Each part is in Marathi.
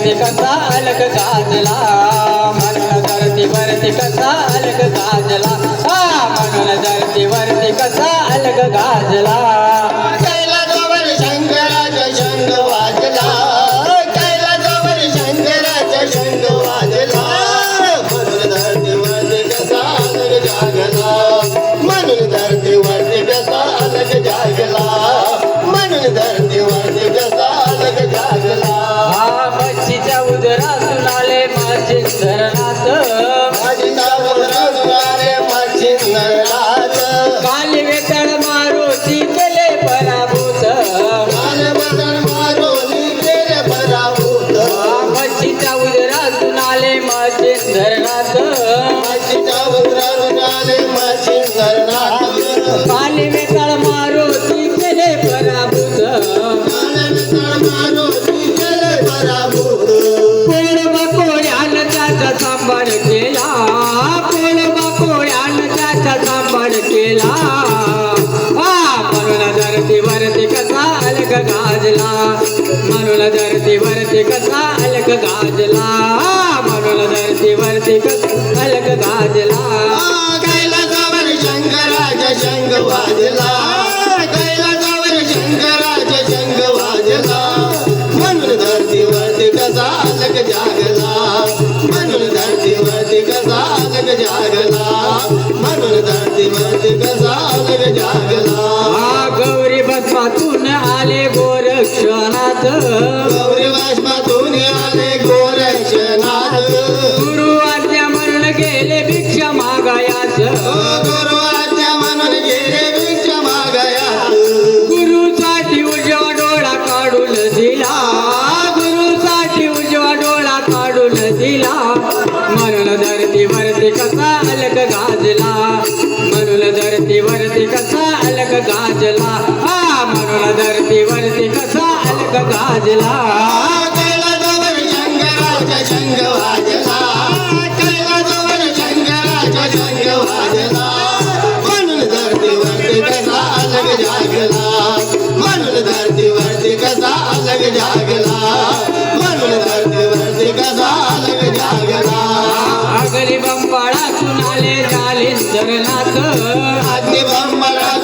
धरती वरती कसा अलग गाजला म्हणून धरती वरती कसा अलग गाजला हा म्हणून धरती वरती कसा अलग गाजला सांभाळ केला कोण बकोळ्यानं त्याचा सांभाळ केला. म्हणून धरती वरती कसा अलग गाजला. म्हणून धरती वरती कसा अलग गाजला. म्हणून धरती वरती कसा अलग गाजला. कैलासावर शंकराच्या शंग वाजला. गौरी आले गोरक्षणात गौरी वासपातून आले गोरक्षनाथ गुरु आज्ञा म्हणून गेले भिक्षा मागायाच गुरुवाच्या म्हणून गेले भिक्ष मागया गुरुसाठी उजवा डोळा काढून दिला. गुरुसाठी उजवा डोळा काढून दिला. म्हणून धरती वरती कसा अलग गाजला. म्हणून धरती वरती कसा अलग गाजला. वरती कसा अलग गाजला. म्हणून धरतीवरती कसा अलग जागला म्हणून धरतीवरती कसा अलग जागला म्हणून धरतीवरती कसा अलग जागला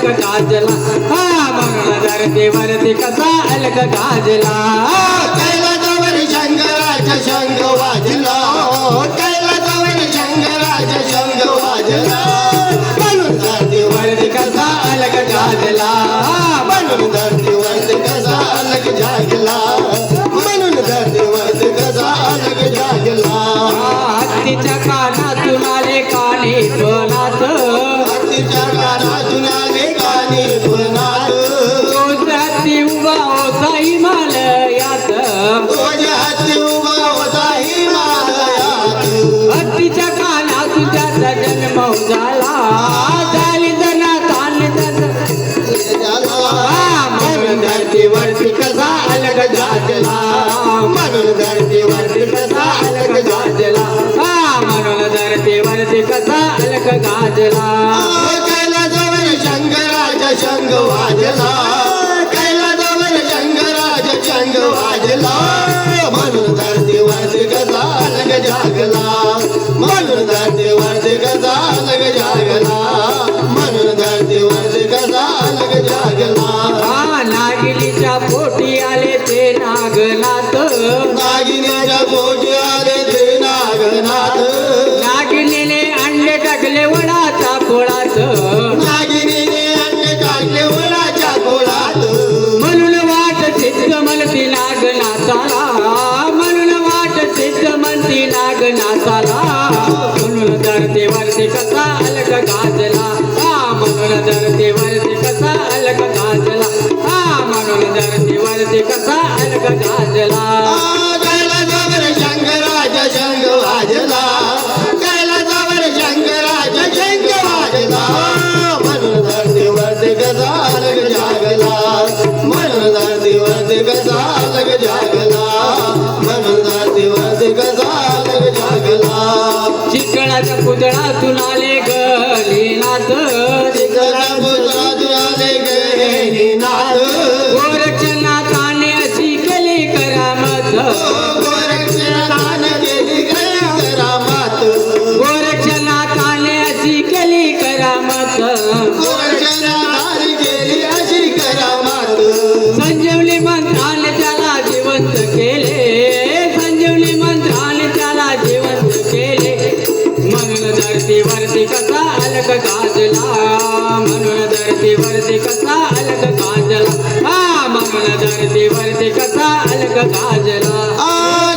अलग गाजला हा मंगळाधार धरती कसा अलग गाजला कैलासावर शंकराचा शंख वाजला. कैलासावर शंकराचा शंख वाजला. म्हणून धरतीवरती कसा अलग म्हणून धरतीवरती कसा अलग जागला. कैलासावर शंकराचा शंख वाजला कैलासावर शंकराचा शंख वाजला म्हणून धरतीवरती कसा अलग जागला पोटी आले ते नागनाथ. नागिनीच्या पोटी आले ते नागनाथ. नागिनीने अंडे टाकले वडाचा कोळात नागिनीने अंडे टाकले वडाच्या कोळात म्हणून वाट सिद्ध म्हणती नागनाथाला. नाथ गोरक्षनाथाने अशी केली करामत. करामात. गोरक्षनाथाने अशी केली करामत. गोरक्षनाथान धरतीवरती कसा अलग गाजला म्हणून धरतीवरती कसा अलग गाजला. हा म्हणून धरतीवरती कसा अलग गाजला.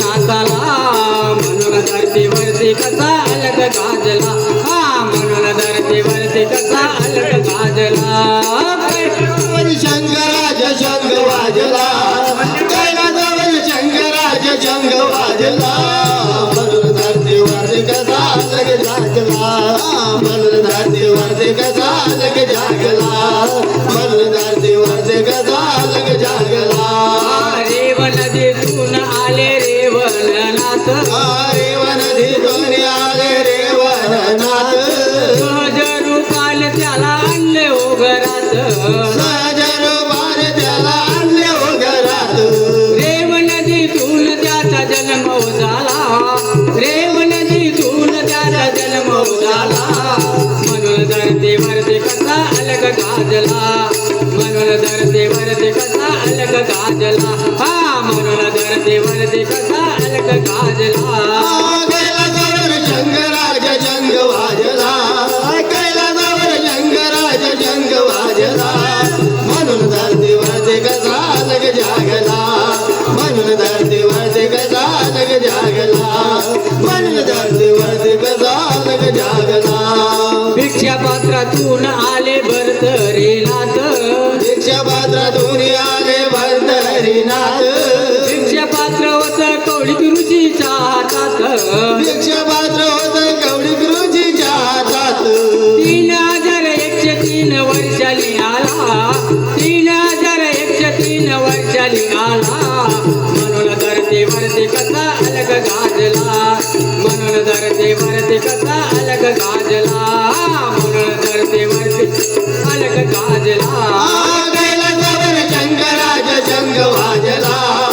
चरपटीनाथाला म्हणून धरतीवरती कसा अलग गाजला. हा म्हणून धरतीवरती कसा अलग गाजला. शंकराज शंग वाजला. कैलासावर शंकराचा शंख वाजला. म्हणून धरतीवरती कसा अलग जागला म्हणून धरतीवरती कसा अलग जागला हो कसा अलग गाजला. धरतीवरती कसा अलग गाजला. हा म्हणून धरतीवरती कसा अलग गाजला. तीन निघाला. म्हणून धरते वरती कसा अलग गाजला. म्हणून धरते वरती कसा अलग गाजला. म्हणून धरते वरती अलग गाजला. जंगराज जंग शंख